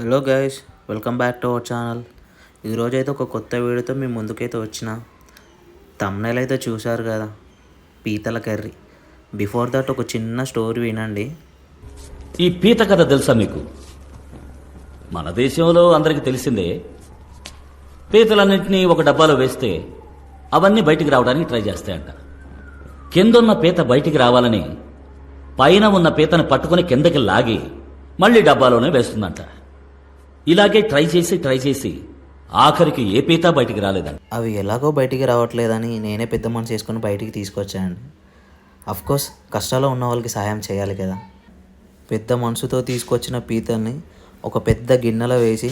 Hello guys welcome back to our channel ఈరోజు అయితే ఒక కొత్త వీడియోతో మీ ముందుకైతే వచ్చిన. తమ్నైల్ అయితే చూశారు కదా పీతల కర్రీ. బిఫోర్ దట్ ఒక చిన్న స్టోరీ వినండి. ఈ పీత కథ తెలుసా మీకు? మన దేశంలో అందరికి తెలిసిందే పీతలన్నింటినీ ఒక డబ్బాలో వేస్తే అవన్నీ బయటికి రావడానికి ట్రై చేస్తాయంట. కిందున్న పీత బయటికి రావాలని పైన ఉన్న పీతను పట్టుకుని కిందకి లాగి మళ్ళీ డబ్బాలోనే వేస్తుందంట. ఇలాగే ట్రై చేసి ట్రై చేసి ఆఖరికి ఏ పీత బయటికి రాలేదండి. అవి ఎలాగో బయటికి రావట్లేదని నేనే పెద్ద మనసు చేసుకుని బయటికి తీసుకొచ్చానండి. అఫ్కోర్స్ కష్టాల్లో ఉన్న వాళ్ళకి సహాయం చేయాలి కదా. పెద్ద మనసుతో తీసుకొచ్చిన పీతల్ని ఒక పెద్ద గిన్నెలో వేసి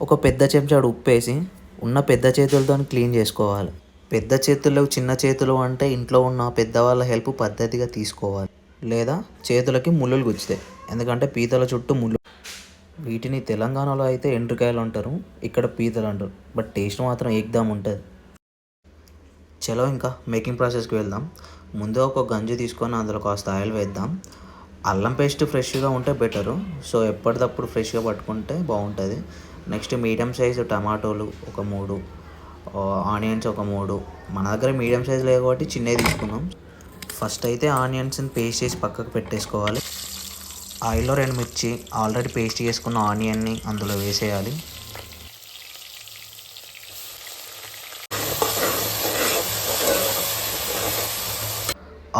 ఒక పెద్ద చెంచాడు ఉప్పు వేసి ఉన్న పెద్ద చేతులతో క్లీన్ చేసుకోవాలి. పెద్ద చేతులు చిన్న చేతులు అంటే ఇంట్లో ఉన్న పెద్దవాళ్ళ హెల్ప్ పద్ధతిగా తీసుకోవాలి. లేదా చేతులకి ముళ్ళులు గుచ్చుతాయి ఎందుకంటే పీతల చుట్టూ ముళ్ళు వీటిని తెలంగాణలో అయితే ఎండ్రికాయలు అంటారు ఇక్కడ పీతలు అంటారు బట్ టేస్ట్ మాత్రం ఎగ్దాం ఉంటుంది. చలో ఇంకా మేకింగ్ ప్రాసెస్కి వెళ్దాం. ముందు ఒక గంజి తీసుకొని అందులో కాస్త ఆయిల్ వేద్దాం. అల్లం పేస్ట్ ఫ్రెష్గా ఉంటే బెటరు సో ఎప్పటికప్పుడు ఫ్రెష్గా పట్టుకుంటే బాగుంటుంది. నెక్స్ట్ మీడియం సైజు టమాటోలు ఒక మూడు ఆనియన్స్ ఒక మూడు. మన దగ్గర మీడియం సైజు లేదు కాబట్టి చిన్నవి తీసుకున్నాం ఫస్ట్ అయితే ఆనియన్స్ని పేస్ట్ చేసి పక్కకు పెట్టేసుకోవాలి. ఆయిల్లో రెండు మిర్చి ఆల్రెడీ పేస్ట్ చేసుకున్న ఆనియన్ని అందులో వేసేయాలి.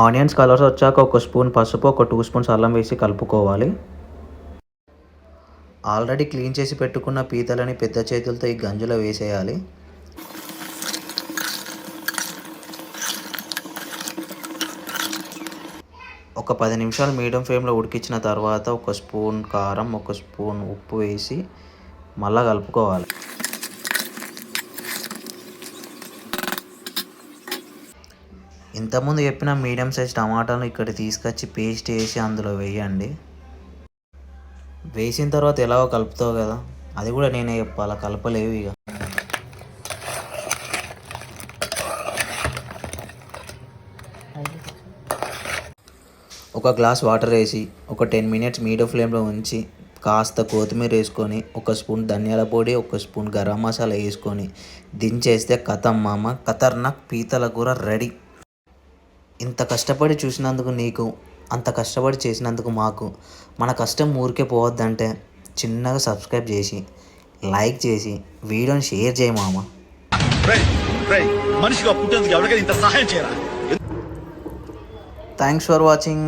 ఆనియన్స్ కలర్స్ వచ్చాక ఒక స్పూన్ పసుపు ఒక టూ స్పూన్స్ అల్లం వేసి కలుపుకోవాలి. ఆల్రెడీ క్లీన్ చేసి పెట్టుకున్న పీతలని పెద్ద చేతులతో ఈ గంజులో వేసేయాలి. ఒక పది నిమిషాలు మీడియం ఫ్లేమ్లో ఉడికించిన తర్వాత ఒక స్పూన్ కారం ఒక స్పూన్ ఉప్పు వేసి మళ్ళా కలుపుకోవాలి. ఇంతకుముందు చెప్పిన మీడియం సైజ్ టమాటాలు ఇక్కడ తీసుకొచ్చి పేస్ట్ వేసి అందులో వేయండి. వేసిన తర్వాత ఎలాగో కలుపుతావు కదా? అది కూడా నేనే చెప్పాలా కలపలేవు ఇక. ఒక గ్లాస్ వాటర్ వేసి ఒక టెన్ మినిట్స్ మీడియం ఫ్లేమ్లో ఉంచి కాస్త కొత్తిమీర వేసుకొని ఒక స్పూన్ ధనియాల పొడి ఒక స్పూన్ గరం మసాలా వేసుకొని దించేస్తే కథం మామ ఖతర్నాక్ పీతల కూర రెడీ. ఇంత కష్టపడి చూసినందుకు నీకు అంత కష్టపడి చేసినందుకు మాకు మన కష్టం ఊరికే పోవద్దంటే చిన్నగా సబ్స్క్రైబ్ చేసి లైక్ చేసి వీడియోని షేర్ చేయి మామ. మనిషిగా పుట్టేందుకు ఎవరికైనా ఇంత సహాయం చేయరా? Thanks for watching